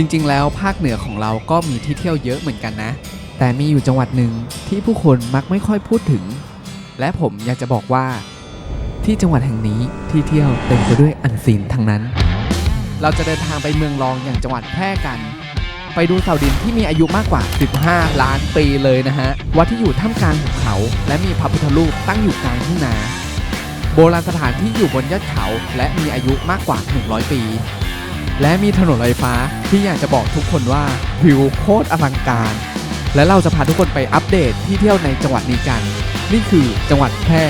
จริงๆ แล้วภาคเหนือของเราก็มีที่เที่ยวเยอะเหมือนกันนะ แต่มีอยู่จังหวัดหนึ่งที่ผู้คนมักไม่ค่อยพูดถึง และผมอยากจะบอกว่า ที่จังหวัดแห่งนี้ที่เที่ยวเต็มไปด้วยอันซีนทั้งนั้น เราจะเดินทางไปเมืองรองอย่างจังหวัดแพร่กัน ไปดูเสาดินที่มีอายุมากกว่า 15 ล้านปีเลยนะฮะวัดที่อยู่ท่ามกลางหุบเขา และมีพระพุทธรูปตั้งอยู่กลางทุ่งนา โบราณสถานที่อยู่บนยอดเขา และมีอายุมากกว่า 100 ปี และมีถนนลอยฟ้าที่อยากจะบอกทุกคนว่าวิวโคตรอลังการ และเราจะพาทุกคนไปอัปเดตที่เที่ยวในจังหวัดนี้กัน นี่คือจังหวัดแพร่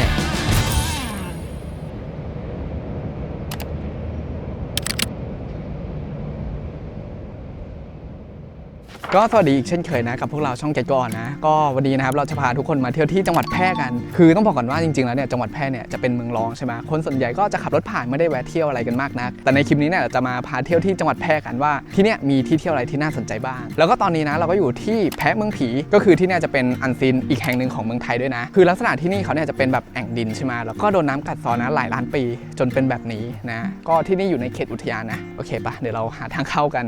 ก็สวัสดีอีกเช่นเคยนะกับพวกเราช่องเจ็ดก่อนนะก็วันนี้นะครับเราจะพาทุกคนมาเที่ยวที่จังหวัดแพร่กัน คือต้องบอกก่อนว่าจริงๆแล้วเนี่ยจังหวัดแพร่เนี่ยจะเป็นเมืองรองใช่ไหมคนส่วนใหญ่ก็จะขับรถผ่านไม่ได้แวะเที่ยวอะไรกันมากนัก แต่ในคลิปนี้เนี่ยเราจะมาพาเที่ยวที่จังหวัดแพร่กันว่าที่เนี่ยมีที่เที่ยวอะไรที่น่าสนใจบ้าง แล้วก็ตอนนี้นะเราก็อยู่ที่แพะเมืองผีก็คือที่เนี่ยจะเป็นอันซีนอีกแห่งหนึ่งของเมืองไทยด้วยนะ คือลักษณะที่นี่เขาเนี่ยจะเป็นแบบแอ่งดินใช่ไหมแล้วก็โดนน้ากัดเซอนะหลายล้านปีจนเป็นแบบนี้นะก็ที่นี่อยู่ในเขตอุทยานนะโอเคปะเดี๋ยวเราหาทางเข้ากัน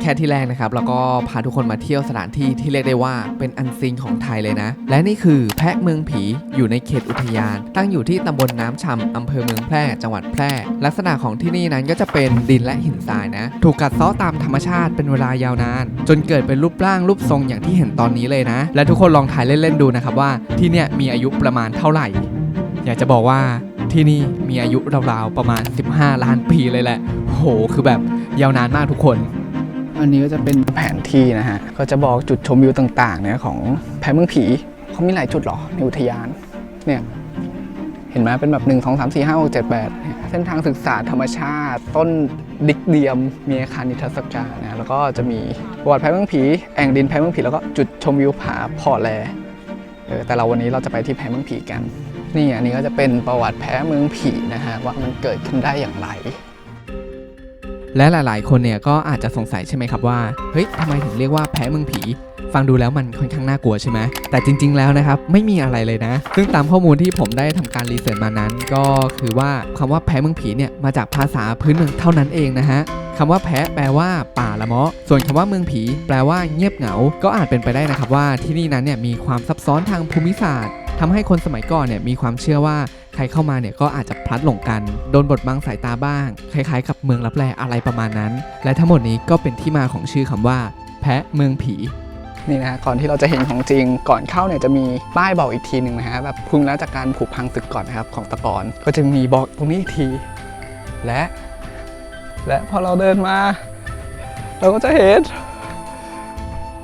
แค่ที่แรกนะครับแล้วก็พาทุกคนมาเที่ยวสถานที่ที่เรียกได้ว่าเป็นอันซีนของไทยเลยนะ และนี่คือแพะเมืองผีอยู่ในเขตอุทยาน ตั้งอยู่ที่ตำบลน้ำชำอำเภอเมืองแพร่ จังหวัดแพร่ ลักษณะของที่นี่นั้นก็จะเป็นดินและหินทรายนะ ถูกกัดเซาะตามธรรมชาติเป็นเวลายาวนาน จนเกิดเป็นรูปร่างรูปทรงอย่างที่เห็นตอนนี้เลยนะ และทุกคนลองถ่ายเล่นๆดูนะครับว่าที่เนี่ยมีอายุประมาณเท่าไหร่ อยากจะบอกว่าที่นี่มีอายุราวๆประมาณ 15 ล้านปีเลยแหละโหคือแบบยาวนานมากทุกคน อันนี้ก็จะเป็นแผนที่นะฮะ ก็จะบอกจุดชมวิวต่างๆเนี่ยของแพเมืองผีเขามีหลายจุดหรอในอุทยาน เนี่ย เห็นไหมเป็นแบบ 1 2 3 4 5 6 7 8เนี่ยเส้นทางศึกษาธรรมชาติ ต้นดิกเดียม มีอาคารนิทรรศการนะ แล้วก็จะมีประวัติแพเมืองผี แอ่งดินแพเมืองผี แล้วก็จุดชมวิวผาพอแลเออแต่เราวันนี้เราจะไปที่แพเมืองผีกัน นี่อันนี้ก็จะเป็นประวัติแพเมืองผีนะฮะว่ามันเกิดขึ้นได้อย่างไร และหลาย ๆ คนเนี่ยก็อาจจะสงสัยใช่ไหมครับว่า เฮ้ยทำไมถึงเรียกว่าแพ้เมืองผี ฟังดูแล้วมันค่อนข้างน่ากลัวใช่ไหมแต่จริง ๆ แล้วนะครับไม่มีอะไรเลยนะ ซึ่งตามข้อมูลที่ผมได้ทำการรีเสิร์ชมานั้น ก็คือว่าคำว่าแพ้เมืองผีเนี่ยมาจากภาษาพื้นเมืองเท่านั้นเองนะฮะคำว่าแพะแปลว่าป่าละเมาะ ส่วนคำว่าเมืองผี แปลว่าเงียบเหงา ก็อาจเป็นไปได้นะครับว่าที่นี่นั้นเนี่ยมีความซับซ้อนทางภูมิศาสตร์ทำให้คนสมัยก่อนเนี่ยมีความเชื่อว่า ใครเข้ามาเนี่ยก็อาจจะพลัดหลงกัน โดนบดบังสายตาบ้าง คล้ายๆ กับเมืองลับแลอะไรประมาณนั้น และทั้งหมดนี้ก็เป็นที่มาของชื่อคำว่า แพะเมืองผีนี่นะก่อนที่เราจะเห็นของจริงก่อนเข้าเนี่ยจะมีป้ายบอกอีกทีหนึ่งนะฮะแบบพึงแล้วจากการผุพังตึกก่อนนะครับของตะกอนก็จะมีบอกตรงนี้อีกที และ และพอเราเดินมา เราก็จะเห็น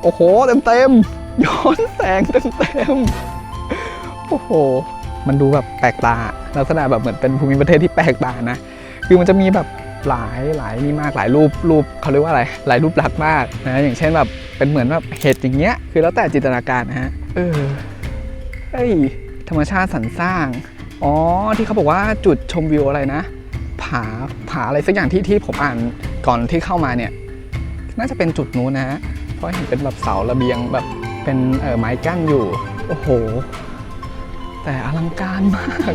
โอ้โหเต็มเต็มย้อนแสงเต็มเต็มโอ้โห มันดูแบบแปลกตาลักษณะแบบเหมือนเป็นภูมิประเทศที่แปลกตานะ คือมันจะมีแบบหลายหลายนี่มากหลายรูปรูปเขาเรียกว่าอะไรหลายรูปลักมากนะอย่างเช่นแบบเป็นเหมือนแบบเห็ดอย่างเงี้ยคือแล้วแต่จินตนาการนะฮะเออเฮ้ยธรรมชาติสรรสร้างอ๋อที่เขาบอกว่าจุดชมวิวอะไรนะผาผาอะไรสักอย่างที่ที่ผมอ่านก่อนที่เข้ามาเนี่ย น่าจะเป็นจุดนู้นนะฮะเพราะเห็นเป็นแบบเสาระเบียงแบบเป็นเออไม้กั้นอยู่ โอ้โห แต่อลังการมาก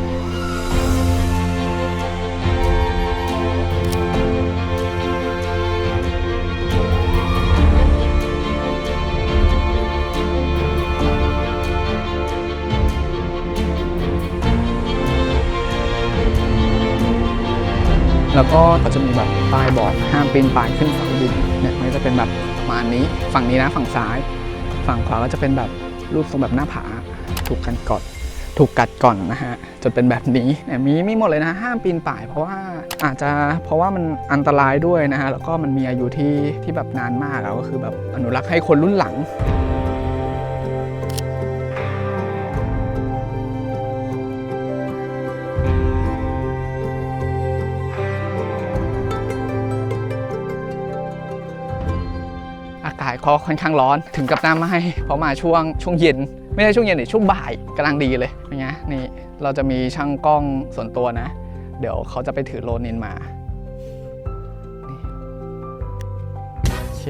แล้วก็เขาจะมีแบบป้ายบอกห้ามปีนป่ายขึ้นเสาดินเนี่ยมันก็จะเป็นแบบประมาณนี้ ฝั่งนี้นะฝั่งซ้าย ฝั่งขวาก็จะเป็นแบบรูปทรงแบบหน้าผาถูกกันกอด ถูกกัดก่อนนะฮะจนเป็นแบบนี้เนี่ยมีมีหมดเลยนะห้ามปีนป่าย เพราะว่าอาจจะเพราะว่ามันอันตรายด้วยนะฮะแล้วก็มันมีอายุที่ที่แบบนานมากแล้วก็คือแบบอนุรักษ์ให้คนรุ่นหลังอากาศก็ค่อนข้างร้อนถึงกับหน้าไหมเพราะมาช่วงช่วงเย็น ไม่ใช่ช่วงเย็นหรือช่วงบ่ายกำลังดีเลยเป็นไงนี่เราจะมีช่างกล้องส่วนตัวนะ เดี๋ยวเขาจะไปถือโรนินมาโอเค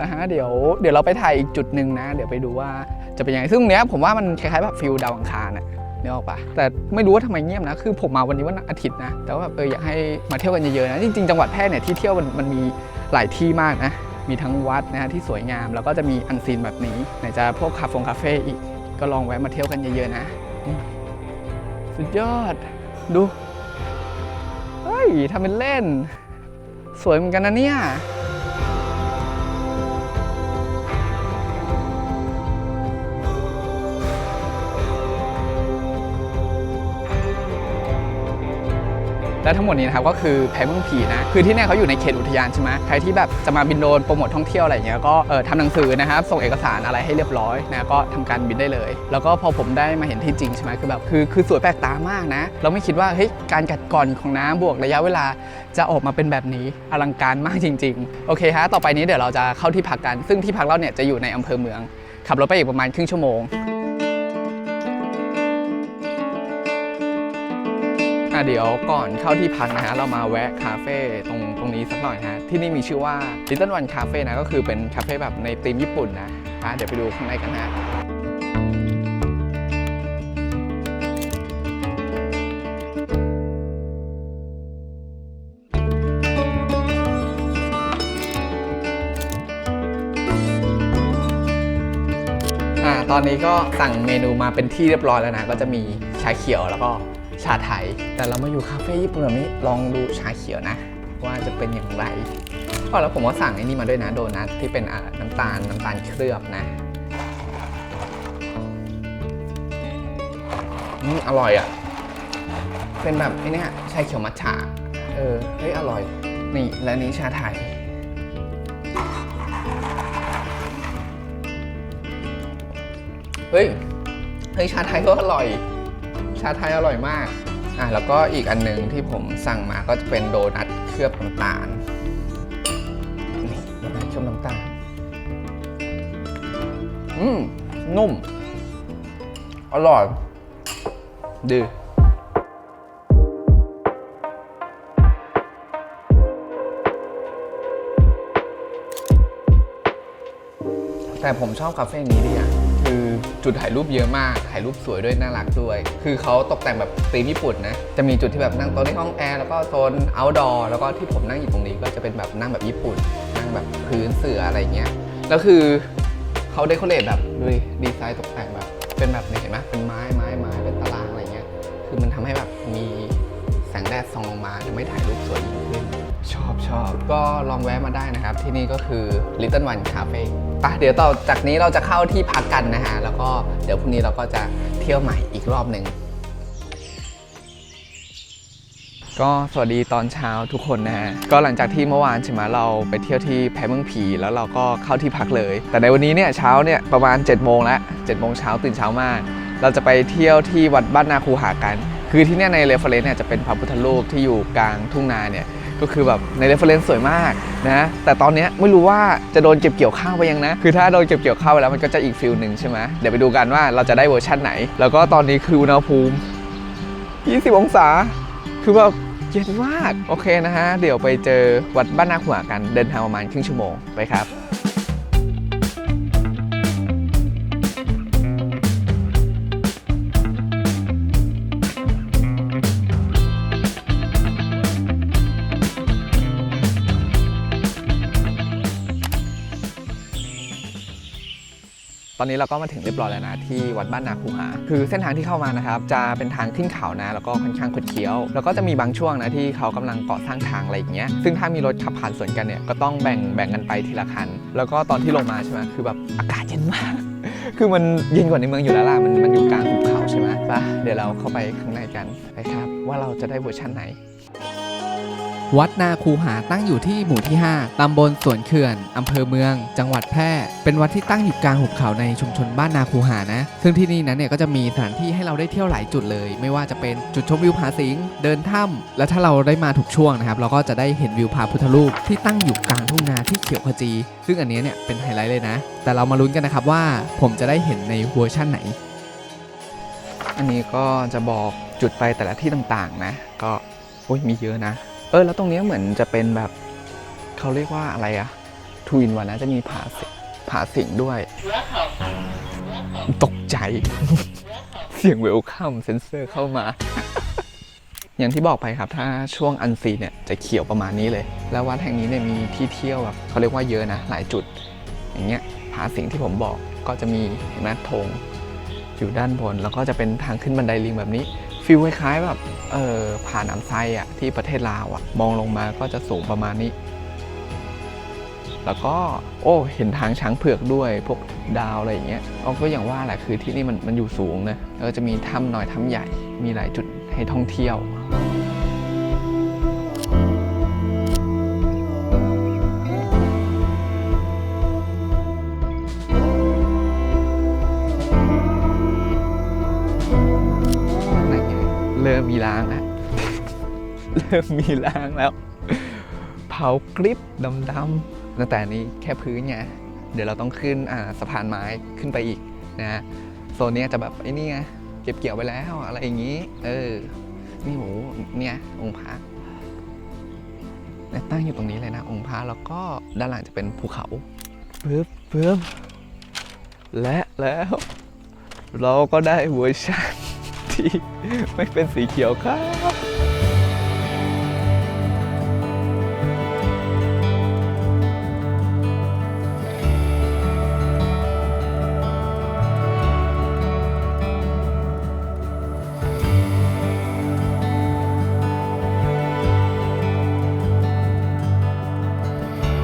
นะฮะเดี๋ยวเดี๋ยวเราไปถ่ายอีกจุดหนึ่งนะ เดี๋ยวไปดูว่าจะเป็นยังไงซึ่งเนี้ยผมว่ามันคล้ายๆแบบฟิลดาวอังคารน่ะนึกออกปะแต่ไม่รู้ว่าทำไมเงียบนะ คือผมมาวันนี้วันอาทิตย์นะ แต่ว่าแบบเอออยากให้มาเที่ยวกันเยอะๆนะ จริงๆ จังหวัดแพร่เนี่ยที่เที่ยวมันมันมีหลายที่มากนะ มีทั้งวัดนะฮะที่สวยงาม แล้วก็จะมีอันซีนแบบนี้ไหนจะพวกคาเฟ่คาเฟ่อีก ก็ลองแวะมาเที่ยวกันเยอะๆนะ สุดยอด ดู เฮ้ยทำเป็นเล่น สวยเหมือนกันนะเนี่ย และทั้งหมดนี้นะครับก็คือแพเมืองผีนะคือที่เนี่ยเขาอยู่ในเขตอุทยานใช่ไหมใครที่แบบจะมาบินโดรนโปรโมทท่องเที่ยวอะไรอย่างเงี้ยก็เออทำหนังสือนะครับส่งเอกสารอะไรให้เรียบร้อยนะก็ทำการบินได้เลย แล้วก็พอผมได้มาเห็นที่จริงใช่ไหมคือแบบคือคือสวยแปลกตามากนะ เราไม่คิดว่าเฮ้ยการกัดกร่อนของน้ำบวกระยะเวลาจะออกมาเป็นแบบนี้อลังการมากจริง ๆ โอเคฮะต่อไปนี้เดี๋ยวเราจะเข้าที่พักกัน ซึ่งที่พักเราเนี่ยจะอยู่ในอำเภอเมือง ขับรถไปอีกประมาณครึ่งชั่วโมงะเดี๋ยวก่อนเข้าที่พักนะฮะเรามาแวะคาเฟ่ตรงตรงนี้สักหน่อยฮะที่นี่มีชื่อว่า Little One Cafe นะก็คือเป็นคาเฟ่แบบในธีมญี่ปุ่นนะอะเดี๋ยวไปดูข้างในกันนะอ่าตอนนี้ก็สั่งเมนูมาเป็นที่เรียบร้อยแล้วนะ ก็จะมีชาเขียวแล้วก็ ชาไทย แต่เรามาอยู่คาเฟ่ญี่ปุ่นแบบนี้ลองดูชาเขียวนะ ว่าจะเป็นอย่างไรก็แล้วผมก็สั่งไอ้นี่มาด้วยนะโดนัทที่เป็นน้ำตาลน้ำตาลเคลือบนะอืมอร่อยอะ เป็นแบบไอ้นี่ชาเขียวมัทฉะเออเฮ้ยอร่อย นี่และนี้ชาไทยเฮ้ยเฮ้ยชาไทยก็อร่อย ชาไทยอร่อยมากอะแล้วก็อีกอันหนึ่งที่ผมสั่งมาก็จะเป็นโดนัทเคลือบน้ำตาลนี่โดนัทเคลือบน้ำตาลอืมนุ่ม อร่อยดีแต่ผมชอบคาเฟ่นี้ดีอะ จุดถ่ายรูปเยอะมาก ถ่ายรูปสวยด้วยน่ารักด้วย คือเขาตกแต่งแบบธีมญี่ปุ่นนะ จะมีจุดที่แบบนั่งโต๊ะในห้องแอร์แล้วก็โซน outdoor แล้วก็ที่ผมนั่งอยู่ตรงนี้ก็จะเป็นแบบนั่งแบบญี่ปุ่น นั่งแบบพื้นเสื่ออะไรเงี้ย แล้วคือเขาเดคอเรทแบบดูดิดีไซน์ตกแต่งแบบเป็นแบบนี้เห็นไหมเป็นไม้ไม้ไม้เป็นตารางอะไรเงี้ย คือมันทำให้แบบมีแสงแดดส่องลงมาทำให้ถ่ายรูปสวยยิ่งขึ้น ชอบชอบก็ลองแวะมาได้นะครับ ที่นี่ก็คือ Little One Cafe ปะเดี๋ยวต่อจากนี้เราจะเข้าที่พักกันนะฮะ แล้วก็เดี๋ยวพรุ่งนี้เราก็จะเที่ยวใหม่อีกรอบหนึ่งก็สวัสดีตอนเช้าทุกคนนะฮะก็หลังจากที่เมื่อวานใช่ไหมเราไปเที่ยวที่แพเมืองผีแล้วเราก็เข้าที่พักเลย แต่ในวันนี้เนี่ยเช้าเนี่ยประมาณ7จ็ดโมงแล้ว7จ็ดโมงเช้าตื่นเช้ามาก เราจะไปเที่ยวที่วัดบ้านนาคูหากัน คือที่เนี่ยในเรฟเฟรนเนี่ยจะเป็นพระพุทธรูปที่อยู่กลางทุ่งนาเนี่ย ก็คือแบบในเรฟเฟรนซ์สวยมากนะแต่ตอนนี้ไม่รู้ว่าจะโดนเก็บเกี่ยวข้าวไปยังนะ คือถ้าโดนเก็บเกี่ยวข้าวไปแล้วมันก็จะอีกฟิลหนึ่งใช่ไหมเดี๋ยวไปดูกันว่าเราจะได้เวอร์ชั่นไหน แล้วก็ตอนนี้คืออุณหภูมิ 20 องศา คือแบบเย็นมาก โอเคนะฮะ เดี๋ยวไปเจอวัดบ้านนาขวากันเดินทางประมาณครึ่งชั่วโมงไปครับ ตอนนี้เราก็มาถึงเรียบร้อยแล้วนะที่วัดบ้านนาคูหา คือเส้นทางที่เข้ามานะครับจะเป็นทางขึ้นเขานะ แล้วก็ค่อนข้างคดเคี้ยว แล้วก็จะมีบางช่วงนะที่เขากำลังก่อสร้างทางอะไรอย่างเงี้ยซึ่งถ้ามีรถขับผ่านสวนกันเนี่ยก็ต้องแบ่งแบ่งกันไปทีละคัน แล้วก็ตอนที่ลงมาใช่ไหมคือแบบอากาศเย็นมาก คือมันเย็นกว่าในเมืองอยู่แล้วล่ะมันมันอยู่กลางหุบเขาใช่ไหมไปะเดี๋ยวเราเข้าไปข้างในกันไปครับ ว่าเราจะได้เวอร์ชันไหน วัดนาคูหาตั้งอยู่ที่หมู่ที่ 5 ตำบลสวนเขื่อน อำเภอเมือง จังหวัดแพร่ เป็นวัดที่ตั้งอยู่กลางหุบเขาในชุมชนบ้านนาคูหานะ ซึ่งที่นี่นั้นเนี่ยก็จะมีสถานที่ให้เราได้เที่ยวหลายจุดเลย ไม่ว่าจะเป็นจุดชมวิวผาสิง เดินถ้ำและถ้าเราได้มาถูกช่วงนะครับ เราก็จะได้เห็นวิวผาพุทธรูปที่ตั้งอยู่กลางทุ่งนาที่เขียวขจี ซึ่งอันนี้เนี่ยเป็นไฮไลท์เลยนะ แต่เรามาลุ้นกันนะครับว่าผมจะได้เห็นในเวอร์ชั่นไหน อันนี้ก็จะบอกจุดไปแต่ละที่ต่างๆนะ ก็โอ้ยมีเยอะนะ เออแล้วตรงนี้เหมือนจะเป็นแบบเขาเรียกว่าอะไรอะทวินวันนะจะมีผาสิผาสิงด้วย ตกใจ เสียงเวลคัมเซนเซอร์เข้ามา อย่างที่บอกไปครับ ถ้าช่วงอันซีเนี่ยจะเขียวประมาณนี้เลย แล้ววัดแห่งนี้เนี่ยมีที่เที่ยวแบบเขาเรียกว่าเยอะนะ หลายจุด อย่างเงี้ยผาสิงที่ผมบอกก็จะมีเห็นไหมธงอยู่ด้านบน แล้วก็จะเป็นทางขึ้นบันไดลิงแบบนี้ ฟิลคล้ายๆแบบเออผ่านน้ำไซอะที่ประเทศลาวอะมองลงมาก็จะสูงประมาณนี้ แล้วก็โอ้เห็นทางช้างเผือกด้วยพวกดาวอะไรอย่างเงี้ยเอาก็อย่างว่าแหละคือที่นี่มันมันอยู่สูงนะแล้วก็จะมีถ้ำน้อยถ้ำใหญ่มีหลายจุดให้ท่องเที่ยว มีล้างแล้วเริ่มมีล้างแล้ว เผากริบดำๆตั้งแต่นี้แค่พื้นไงเดี๋ยวเราต้องขึ้นสะพานไม้ขึ้นไปอีกนะโซนนี้จะแบบไอ้นี่ไงเก็บเกี่ยวไปแล้วอะไรอย่างนี้ เออ นี่โหเนี่ยองค์พระตั้งอยู่ตรงนี้เลยนะ องค์พระแล้วก็ด้านหลังจะเป็นภูเขาปึ๊บปึ๊บและแล้ว เราก็ได้เวอร์ชัน ที่ไม่เป็นสีเขียวครับ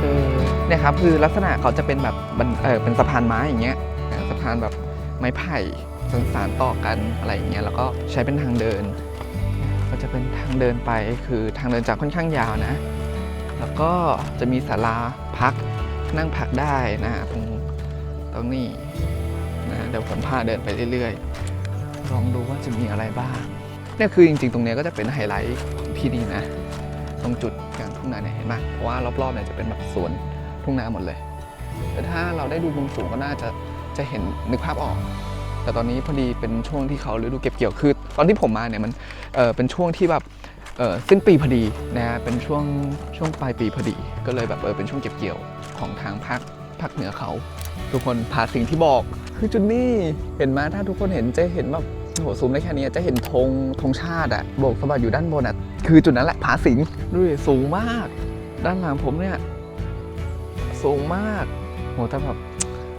เออเนี่ยครับคือลักษณะเขาจะเป็นแบบบันเออเป็นสะพานไม้อย่างเงี้ยสะพานแบบไม้ไผ่ สันสานต่อกันอะไรอย่างเงี้ยแล้วก็ใช้เป็นทางเดิน ก็จะเป็นทางเดินไปคือทางเดินจะค่อนข้างยาวนะ แล้วก็จะมีศาลาพักนั่งพักได้นะตรงตรงนี้นะเดี๋ยวผมพาเดินไปเรื่อยๆลองดูว่าจะมีอะไรบ้างเนี่ยคือจริงๆ ตรงเนี้ยก็จะเป็นไฮไลท์ของที่นี่นะ ตรงจุดกลางทุ่งนาเนี่ยเห็นไหมเพราะว่ารอบๆเนี่ยจะเป็นแบบสวนทุ่งนาหมดเลย แต่ถ้าเราได้ดูมุมสูงก็น่าจะจะเห็นนึกภาพออก แต่ตอนนี้พอดีเป็นช่วงที่เขาฤดูเก็บเกี่ยวคือ ตอนที่ผมมาเนี่ยมันเเป็นช่วงที่แบบสิ้นปีพอดีนะฮะเป็นช่วงช่วงปลายปีพอดี ก็เลยแบบเออเป็นช่วงเก็บเกี่ยวของทางภาคภาคเหนือเขา ทุกคนพาสิ่งที่บอก คือจุดนี้เห็นไหมถ้าทุกคนเห็นจะเห็นแบบโอ้โหซูมได้แค่นี้จะเห็นธงธงชาติอะโบกสะบัดอยู่ด้านบนอะคือจุดนั้นแหละผาสิงดูดิสูงมาก ด้านหลังผมเนี่ยสูงมากโหแต่แบบ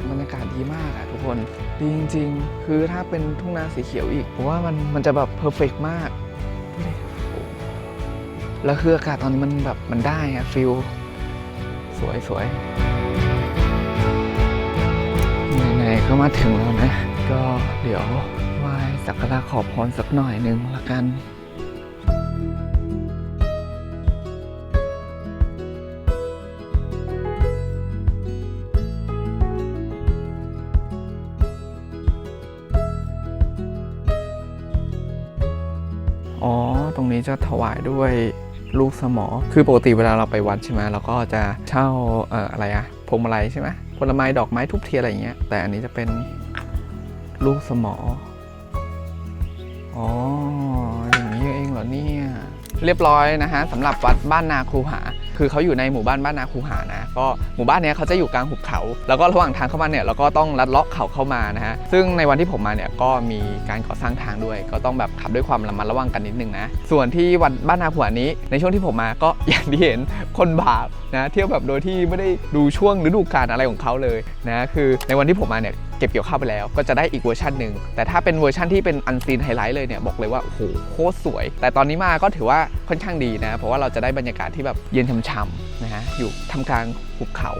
บรรยากาศดีมากอะทุกคน ดีจริงๆ คือถ้าเป็นทุ่งนาสีเขียวอีกผมว่ามันมันจะแบบเพอร์เฟกมากดูดิโอ้แล้วคืออากาศตอนนี้มันแบบมันได้อะฟิลสวยสวยไหนๆก็มาถึงแล้วนะ ก็เดี๋ยวไหว้สักการะขอพรสักหน่อยหนึงละกัน งนี้จะถวายด้วยลูกสมอ คือปกติเวลาเราไปวัดใช่ไหมเราก็จะเช่าเอ่ออะไรอะพวงมาลัยใช่ไหมผลไม้ดอกไม้ทุบเทียนอะไรอย่างเงี้ย แต่อันนี้จะเป็นลูกสมอ อ๋อ อย่างนี้เองเหรอเนี่ย เรียบร้อยนะฮะสำหรับวัดบ้านนาครูหา คือเขาอยู่ในหมู่บ้านบ้านนาคูหานะก็หมู่บ้านนี้เขาจะอยู่กลางหุบเขา แล้วก็ระหว่างทางเข้ามาเนี่ยเราก็ต้องลัดเลาะเขาเข้ามานะฮะซึ่งในวันที่ผมมาเนี่ยก็มีการก่อสร้างทางด้วย ก็ต้องแบบขับด้วยความระมัดระวังกันนิดนึงนะส่วนที่วัดบ้านนาคูหานี้ในช่วงที่ผมมาก็อย่างที่เห็นคนบาปนะเที่ยวแบบโดยที่ไม่ได้ดูช่วงฤดูกาลอะไรของเขาเลยนะคือในวันที่ผมมาเนี่ย เก็บเกี่ยวข้าวไปแล้ว ก็จะได้อีกเวอร์ชันหนึ่งแต่ถ้าเป็นเวอร์ชันที่เป็นอันซีนไฮไลท์เลยเนี่ยบอกเลยว่าโอ้โหโคตรสวย แต่ตอนนี้มาก็ถือว่าค่อนข้างดีนะ เพราะว่าเราจะได้บรรยากาศที่แบบเย็นช่ำๆนะฮะอยู่ทำกลางหุบเขา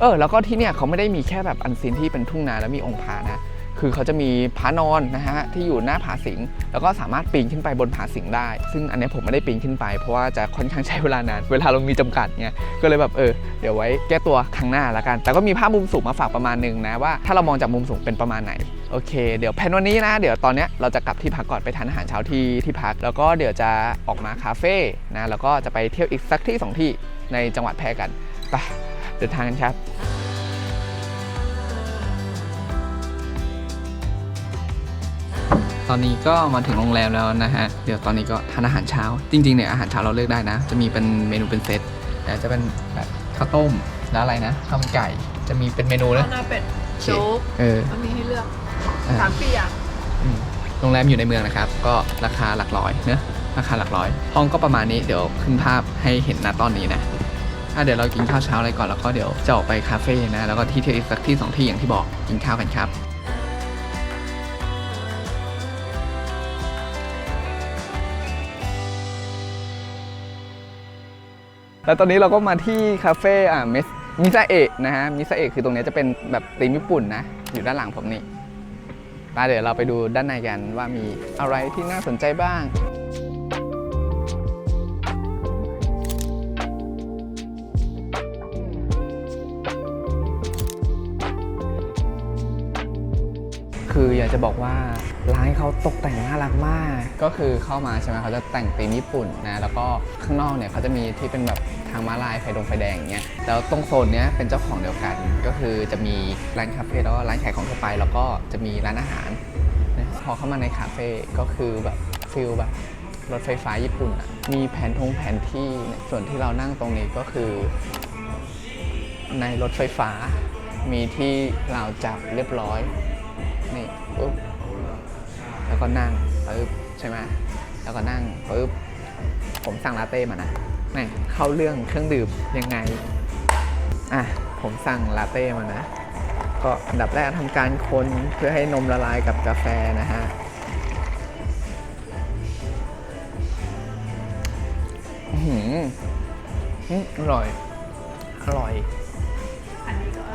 เออแล้วก็ที่เนี่ยเขาไม่ได้มีแค่แบบอันซีนที่เป็นทุ่งนาแล้วมีองค์พระนะ คือเขาจะมีพระนอนนะฮะที่อยู่หน้าผาสิง แล้วก็สามารถปีนขึ้นไปบนผาสิงได้ ซึ่งอันนี้ผมไม่ได้ปีนขึ้นไป เพราะว่าจะค่อนข้างใช้เวลานาน เวลาเรามีจำกัดไงก็เลยแบบเออเดี๋ยวไว้แก้ตัวครั้งหน้าละกัน แต่ก็มีภาพมุมสูงมาฝากประมาณหนึงนะว่าถ้าเรามองจากมุมสูงเป็นประมาณไหนโอเค เดี๋ยวแผนวันนี้นะเดี๋ยวตอนเนี้ยเราจะกลับที่พักก่อนไปทานอาหารเช้าที่ที่พัก แล้วก็เดี๋ยวจะออกมาคาเฟ่นะแล้วก็จะไปเที่ยวอีกสักที่สองที่ในจังหวัดแพร่กันไปเดินทางกันครับ อนนี้ก็มาถึงโรงแรมแล้วนะฮะ เดี๋ยวตอนนี้ก็ทานอาหารเช้า จริงๆเนี่ยอาหารเช้าเราเลือกได้นะ จะมีเป็นเมนูเป็นเซตแต่จะเป็นแบบข้าวต้มแล้วอะไรนะข้าวมันไก่ จะมีเป็นเมนูนะข้าวหน้าเป็ดโอเคโจ๊กเออมันมีให้เลือกอะสามปีอะอืมโรงแรมอยู่ในเมืองนะครับ ก็ราคาหลักร้อยเนอะราคาหลักร้อย ห้องก็ประมาณนี้เดี๋ยวขึ้นภาพให้เห็นนะตอนนี้นะอะเดี๋ยวเรากินข้าวเช้าอะไรก่อนแล้วก็เดี๋ยวจะออกไปคาเฟ่นะแล้วก็ที่เที่ยวอีกสักที่สองที่อย่างที่บอกกินข้าวกันครับ แล้วตอนนี้เราก็มาที่คาเฟ่อ่ามิสมิซาเอะนะฮะมิซาเอะคือตรงนี้จะเป็นแบบธีมญี่ปุ่นนะ อยู่ด้านหลังผมนี่ไปเดี๋ยวเราไปดูด้านในกันว่ามีอะไรที่น่าสนใจบ้างคืออยากจะบอกว่า ร้านเขาตกแต่งน่ารักมาก ก็คือเข้ามาใช่ไหมเขาจะแต่งธีมญี่ปุ่นนะแล้วก็ข้างนอกเนี่ยเขาจะมีที่เป็นแบบทางม้าลายไฟดงไฟแดงอย่างเงี้ยแล้วตรงโซนเนี้ยเป็นเจ้าของเดียวกัน ก็คือจะมีร้านคาเฟ่แล้วก็ร้านขายของทั่วไป แล้วก็จะมีร้านอาหารนะพอเข้ามาในคาเฟ่ก็คือแบบฟิลแบบรถไฟฟ้าญี่ปุ่นอะมีแผนทงแผนที่ส่วนที่เรานั่งตรงนี้ก็คือ ในรถไฟฟ้า มีที่เราจับเรียบร้อยนี่ปุ๊บ ก็นั่งปุ๊บใช่ไหมแล้วก็นั่งปุ๊บผมสั่งลาเต้มานะแม่งเข้าเรื่องเครื่องดื่มยังไงอะผมสั่งลาเต้มานะ ก็อันดับแรกทำการคนเพื่อให้นมละลายกับกาแฟนะฮะอื้อหืออืมอร่อย อร่อย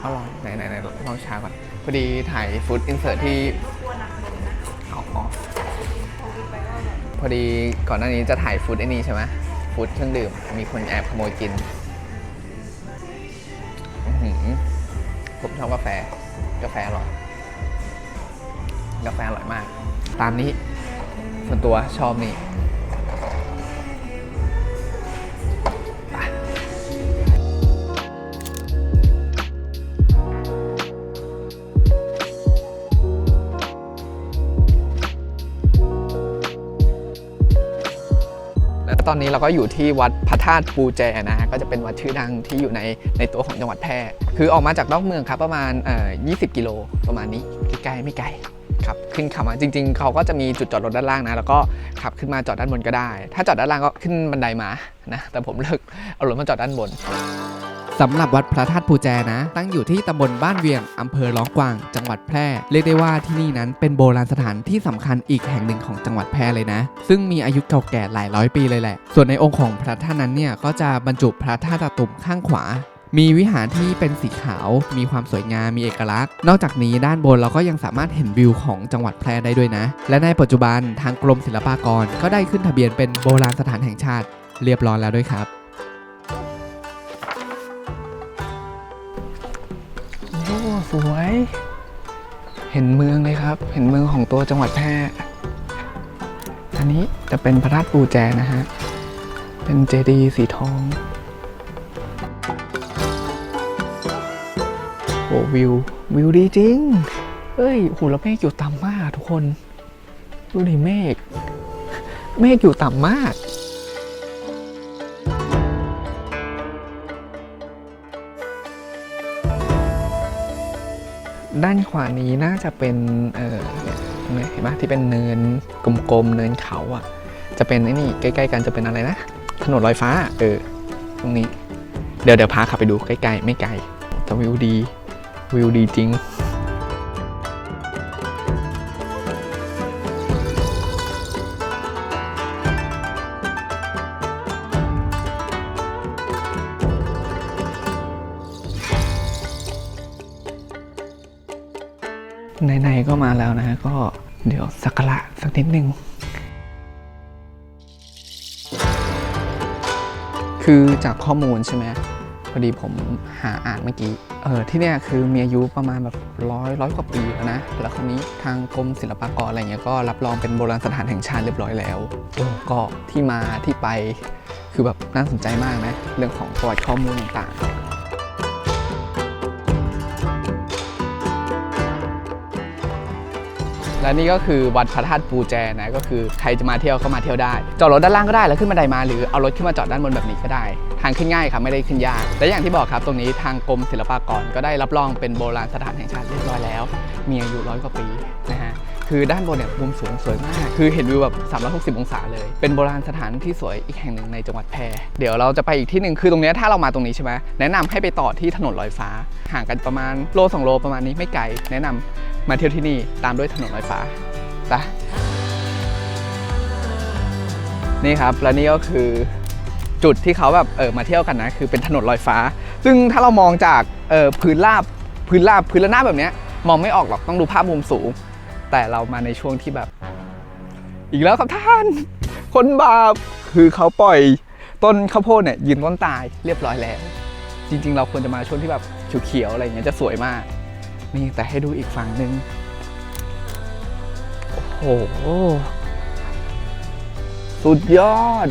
อร่อยไหนไหนไหนลองชาก่อน พอดีถ่ายฟู้ดอินเสิร์ตที่ พอดีก่อนหน้านี้จะถ่ายฟู้ดไอ้นี่ใช่ไหมฟู้ดเครื่องดื่ม มีคนแอบขโมยกินผมชอบกาแฟ กาแฟอร่อย กาแฟอร่อยมาก ตามนี้ส่วนตัวชอบนี่ ตอนนี้เราก็อยู่ที่วัดพระธาตุปูแจนะฮะก็จะเป็นวัดชื่อดังที่อยู่ในในตัวของจังหวัดแพร่ คือออกมาจากนอกเมืองครับประมาณเอ่อ20 กิโลประมาณนี้ใกล้ไม่ไกลครับขึ้นขับมาจริง ๆ เขาก็จะมีจุดจอดรถด้านล่างนะ แล้วก็ขับขึ้นมาจอดด้านบนก็ได้ ถ้าจอดด้านล่างก็ขึ้นบันไดมานะแต่ผมเลือกเอารถมาจอดด้านบน สำหรับวัดพระธาตุภูแจนะ ตั้งอยู่ที่ตำบลบ้านเวียงอำเภอร้องกวาง จังหวัดแพร่ เรียกได้ว่าที่นี่นั้นเป็นโบราณสถานที่สำคัญอีกแห่งหนึ่งของจังหวัดแพร่เลยนะ ซึ่งมีอายุเก่าแก่หลายร้อยปีเลยแหละ ส่วนในองค์ของพระธาตุนั้นเนี่ยก็จะบรรจุพระธาตุตะตุ่มข้างขวามีวิหารที่เป็นสีขาว มีความสวยงาม มีเอกลักษณ์ นอกจากนี้ด้านบนเราก็ยังสามารถเห็นวิวของจังหวัดแพร่ได้ด้วยนะ และในปัจจุบันทางกรมศิลปากรก็ได้ขึ้นทะเบียนเป็นโบราณสถานแห่งชาติ เรียบร้อยแล้วด้วยครับ สวย เห็นเมืองเลยครับ เห็นเมืองของตัวจังหวัดแพร่อันนี้จะเป็นพระธาตุปูแจนะฮะ เป็นเจดีย์สีทองโอ้วิว วิวดีจริง เอ้ยโหแล้วเมฆอยู่ต่ำมากทุกคน ดูดิเมฆ เมฆอยู่ต่ำมาก ด้านขวานี้น่าจะเป็นเออเนี่ยเห็นไหมที่เป็นเนินกลมๆเนินเขาอะ จะเป็นไอ้นี่ใกล้ๆกันจะเป็นอะไรนะ ถนนลอยฟ้า เออ ตรงนี้ เดี๋ยวเดี๋ยวพาขับไปดูใกล้ๆ ไม่ไกลแต่วิวดี วิวดีจริง นิดนึง คือจากข้อมูลใช่ไหมพอดีผมหาอ่านเมื่อกี้ เออที่เนี่ยคือมีอายุประมาณแบบร้อยร้อยกว่าปีแล้วนะ แล้วคราวนี้ทางกรมศิลปากรอะไรเงี้ยก็รับรองเป็นโบราณสถานแห่งชาติเรียบร้อยแล้วโอ้ก็ที่มาที่ไปคือแบบน่าสนใจมากนะ เรื่องของประวัติข้อมูลต่างๆ และนี่ก็คือวัดพระธาตุปูแจนะก็คือใครจะมาเที่ยวก็มาเที่ยวได้ จอดรถด้านล่างก็ได้แล้วขึ้นบันไดมาหรือเอารถขึ้นมาจอดด้านบนแบบนี้ก็ได้ ทางขึ้นง่ายครับไม่ได้ขึ้นยากและอย่างที่บอกครับตรงนี้ทางกรมศิลปากรก็ได้รับรองเป็นโบราณสถานแห่งชาติเรียบร้อยแล้ว มีอายุร้อยกว่าปีนะฮะคือด้านบนเนี่ยมุมสูงสวยมาก คือเห็นวิวแบบ 360 องศาเลย เป็นโบราณสถานที่สวยอีกแห่งหนึ่งในจังหวัดแพร่เดี๋ยวเราจะไปอีกที่หนึ่งคือตรงนี้ถ้าเรามาตรงนี้ใช่ไหมแนะนำให้ไปต่อที่ถนนลอยฟ้า ห่างกันประมาณโลสองโลประมาณนี้ไม่ไกลแนะนำ มาเที่ยวที่นี่ตามด้วยถนนลอยฟ้าไปนี่ครับแล้วนี่ก็คือจุดที่เขาแบบเออมาเที่ยวกันนะ คือเป็นถนนลอยฟ้า ซึ่งถ้าเรามองจากเออพื้นราบพื้นราบพื้นระนาบแบบเนี้ยมองไม่ออกหรอกต้องดูภาพมุมสูง แต่เรามาในช่วงที่แบบ อีกแล้วครับท่าน คนบาปคือเขาปล่อยต้นข้าวโพดเนี่ยยืนต้นตายเรียบร้อยแล้ว จริง ๆ เราควรจะมาช่วงที่แบบเขียวๆอะไรอย่างเงี้ยจะสวยมาก นี่แต่ให้ดูอีกฝั่งหนึ่งโอ้โห สุดยอด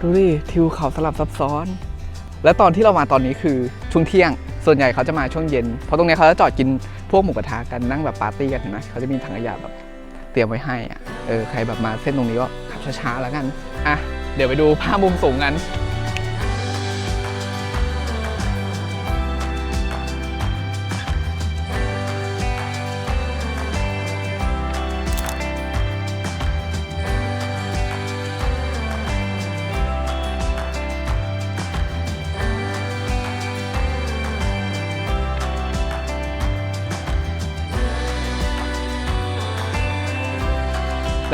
ดูดิ ทิวเขาสลับซับซ้อน และตอนที่เรามาตอนนี้คือช่วงเที่ยง ส่วนใหญ่เขาจะมาช่วงเย็น เพราะตรงเนี้ยเขาจะจอดกินพวกหมูกระทะกันนั่งแบบปาร์ตี้กันเห็นไหมเขาจะมีถังขยะแบบเตรียมไว้ให้อะเออใครแบบมาเส้นตรงนี้ก็ขับช้าๆแล้วกัน อะ เดี๋ยวไปดูภาพมุมสูงกัน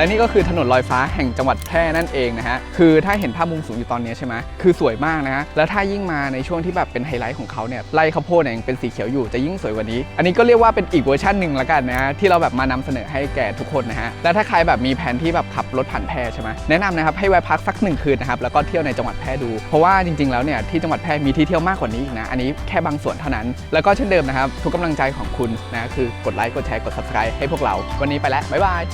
และนี่ก็คือถนนลอยฟ้าแห่งจังหวัดแพร่นั่นเองนะฮะคือถ้าเห็นภาพมุมสูงอยู่ตอนนี้ใช่ไหมคือสวยมากนะฮะแล้วถ้ายิ่งมาในช่วงที่แบบเป็นไฮไลท์ของเขาเนี่ยไร่ข้าวโพดเนี่ยยังเป็นสีเขียวอยู่จะยิ่งสวยกว่านี้ อันนี้ก็เรียกว่าเป็นอีกเวอร์ชันหนึ่งละกันนะฮะที่เราแบบมานำเสนอให้แก่ทุกคนนะฮะแล้วถ้าใครแบบมีแผนที่แบบขับรถผ่านแพร่ใช่ไหมแนะนำนะครับให้แวะพักสักหนึ่งคืนนะครับแล้วก็เที่ยวในจังหวัดแพร่ดู เพราะว่าจริงๆแล้วเนี่ยที่จังหวัดแพร่มีที่เที่ยวมากกว่านี้อีกนะอันนี้แค่บางส่วนเท่านั้น แล้วก็เช่นเดิมนะครับทุกกำลังใจของคุณนะคือกดไลค์กดแชร์กด subscribe ให้พวกเราวันนี้ไปแล้วบ๊ายบาย